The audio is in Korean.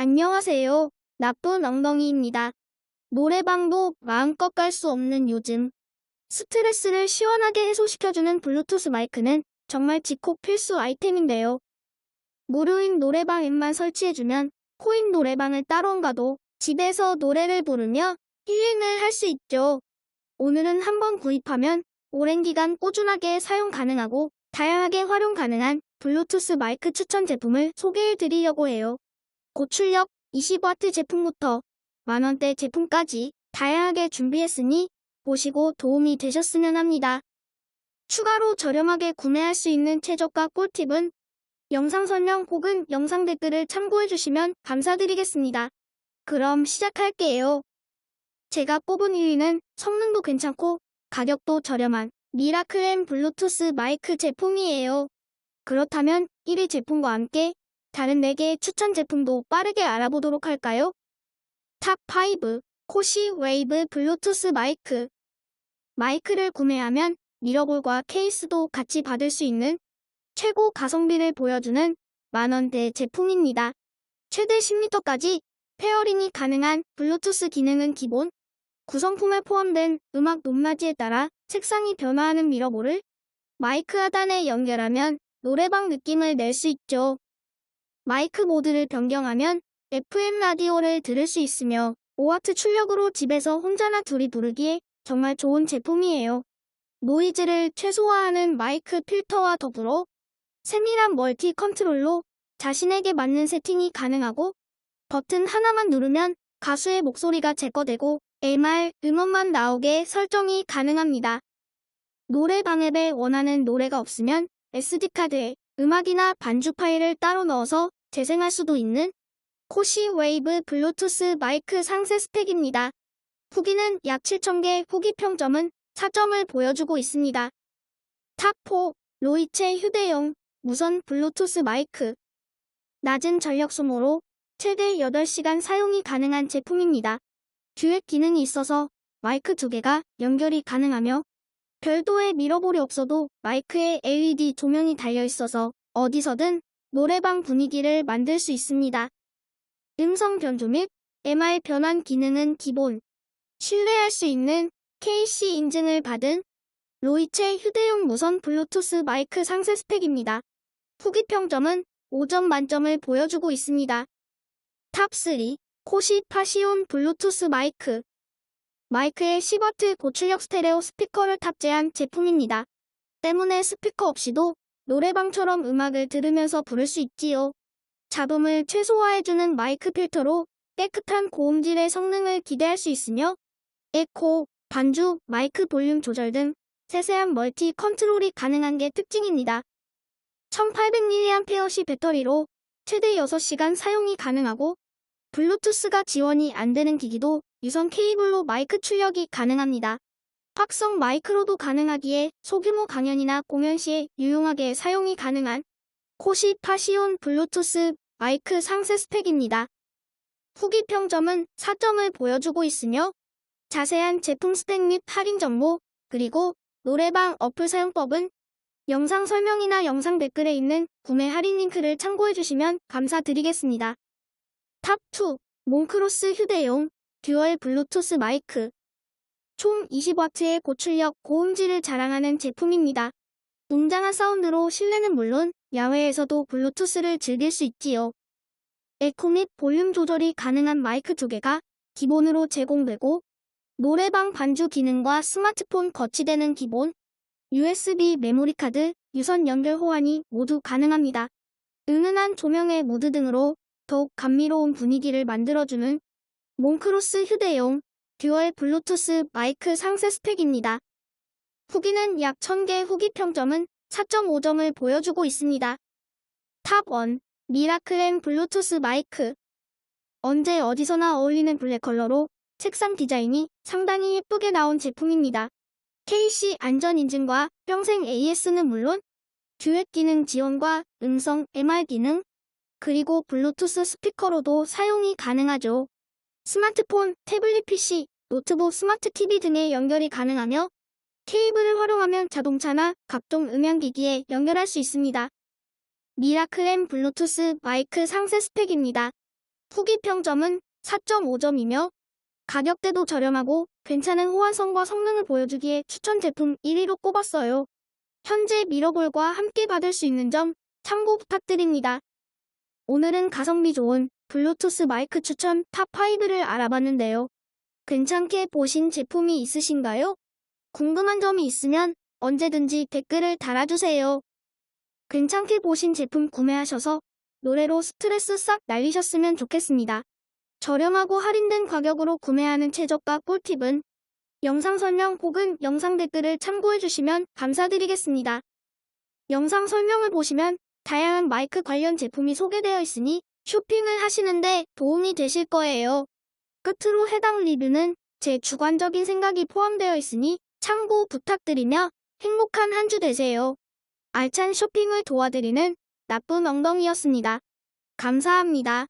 안녕하세요. 나쁜 엉덩이입니다. 노래방도 마음껏 갈 수 없는 요즘. 스트레스를 시원하게 해소시켜주는 블루투스 마이크는 정말 지콕 필수 아이템인데요. 무료인 노래방 앱만 설치해주면 코인 노래방을 따로 안 가도 집에서 노래를 부르며 힐링을 할 수 있죠. 오늘은 한번 구입하면 오랜 기간 꾸준하게 사용 가능하고 다양하게 활용 가능한 블루투스 마이크 추천 제품을 소개해 드리려고 해요. 고출력 20W 제품부터 만원대 제품까지 다양하게 준비했으니 보시고 도움이 되셨으면 합니다. 추가로 저렴하게 구매할 수 있는 최저가 꿀팁은 영상 설명 혹은 영상 댓글을 참고해 주시면 감사드리겠습니다. 그럼 시작할게요. 제가 뽑은 1위는 성능도 괜찮고 가격도 저렴한 미라클 M 블루투스 마이크 제품이에요. 그렇다면 1위 제품과 함께 다른 4개의 추천 제품도 빠르게 알아보도록 할까요? 탑5 코시 웨이브 블루투스 마이크 마이크를 구매하면 미러볼과 케이스도 같이 받을 수 있는 최고 가성비를 보여주는 만원대 제품입니다. 최대 10m까지 페어링이 가능한 블루투스 기능은 기본, 구성품에 포함된 음악 높낮이에 따라 색상이 변화하는 미러볼을 마이크 하단에 연결하면 노래방 느낌을 낼 수 있죠. 마이크 모드를 변경하면 FM 라디오를 들을 수 있으며 5W 출력으로 집에서 혼자나 둘이 부르기에 정말 좋은 제품이에요. 노이즈를 최소화하는 마이크 필터와 더불어 세밀한 멀티 컨트롤로 자신에게 맞는 세팅이 가능하고 버튼 하나만 누르면 가수의 목소리가 제거되고 MR 음원만 나오게 설정이 가능합니다. 노래방 앱에 원하는 노래가 없으면 SD카드에 음악이나 반주 파일을 따로 넣어서 재생할 수도 있는 코시 웨이브 블루투스 마이크 상세 스펙입니다. 후기는 약 7,000개, 후기 평점은 4점을 보여주고 있습니다. 탑4 로이체 휴대용 무선 블루투스 마이크 낮은 전력 소모로 최대 8시간 사용이 가능한 제품입니다. 듀엣 기능이 있어서 마이크 두 개가 연결이 가능하며 별도의 미러볼이 없어도 마이크에 LED 조명이 달려 있어서 어디서든 노래방 분위기를 만들 수 있습니다. 음성 변조 및 MR 변환 기능은 기본. 신뢰할 수 있는 KC 인증을 받은 로이체 휴대용 무선 블루투스 마이크 상세 스펙입니다. 후기 평점은 5점 만점을 보여주고 있습니다. 탑3 코시 파시온 블루투스 마이크 마이크에 10W 고출력 스테레오 스피커를 탑재한 제품입니다. 때문에 스피커 없이도 노래방처럼 음악을 들으면서 부를 수 있지요. 잡음을 최소화해주는 마이크 필터로 깨끗한 고음질의 성능을 기대할 수 있으며 에코, 반주, 마이크 볼륨 조절 등 세세한 멀티 컨트롤이 가능한 게 특징입니다. 1800mAh 배터리로 최대 6시간 사용이 가능하고 블루투스가 지원이 안 되는 기기도 유선 케이블로 마이크 출력이 가능합니다. 확성 마이크로도 가능하기에 소규모 강연이나 공연 시에 유용하게 사용이 가능한 코시 파시온 블루투스 마이크 상세 스펙입니다. 후기 평점은 4점을 보여주고 있으며 자세한 제품 스펙 및 할인 정보 그리고 노래방 어플 사용법은 영상 설명이나 영상 댓글에 있는 구매 할인 링크를 참고해 주시면 감사드리겠습니다. 탑2 몽크로스 휴대용 듀얼 블루투스 마이크 총 20W의 고출력 고음질을 자랑하는 제품입니다. 웅장한 사운드로 실내는 물론 야외에서도 블루투스를 즐길 수 있지요. 에코 및 볼륨 조절이 가능한 마이크 두 개가 기본으로 제공되고 노래방 반주 기능과 스마트폰 거치대는 기본, USB 메모리 카드, 유선 연결 호환이 모두 가능합니다. 은은한 조명의 모드 등으로 더욱 감미로운 분위기를 만들어주는 몽크로스 휴대용 듀얼 블루투스 마이크 상세 스펙입니다. 후기는 약 1000개 후기 평점은 4.5점을 보여주고 있습니다. 탑1 미라클 M 블루투스 마이크 언제 어디서나 어울리는 블랙 컬러로 색상 디자인이 상당히 예쁘게 나온 제품입니다. KC 안전 인증과 평생 AS는 물론 듀엣 기능 지원과 음성 MR 기능 그리고 블루투스 스피커로도 사용이 가능하죠. 스마트폰, 태블릿 PC, 노트북, 스마트 TV 등에 연결이 가능하며 케이블을 활용하면 자동차나 각종 음향기기에 연결할 수 있습니다. 미라클 M 블루투스 마이크 상세 스펙입니다. 후기 평점은 4.5점이며 가격대도 저렴하고 괜찮은 호환성과 성능을 보여주기에 추천 제품 1위로 꼽았어요. 현재 미러볼과 함께 받을 수 있는 점 참고 부탁드립니다. 오늘은 가성비 좋은 블루투스 마이크 추천 탑5를 알아봤는데요. 괜찮게 보신 제품이 있으신가요? 궁금한 점이 있으면 언제든지 댓글을 달아주세요. 괜찮게 보신 제품 구매하셔서 노래로 스트레스 싹 날리셨으면 좋겠습니다. 저렴하고 할인된 가격으로 구매하는 최저가 꿀팁은 영상 설명 혹은 영상 댓글을 참고해 주시면 감사드리겠습니다. 영상 설명을 보시면 다양한 마이크 관련 제품이 소개되어 있으니 쇼핑을 하시는데 도움이 되실 거예요. 끝으로 해당 리뷰는 제 주관적인 생각이 포함되어 있으니 참고 부탁드리며 행복한 한 주 되세요. 알찬 쇼핑을 도와드리는 나쁜 엉덩이였습니다. 감사합니다.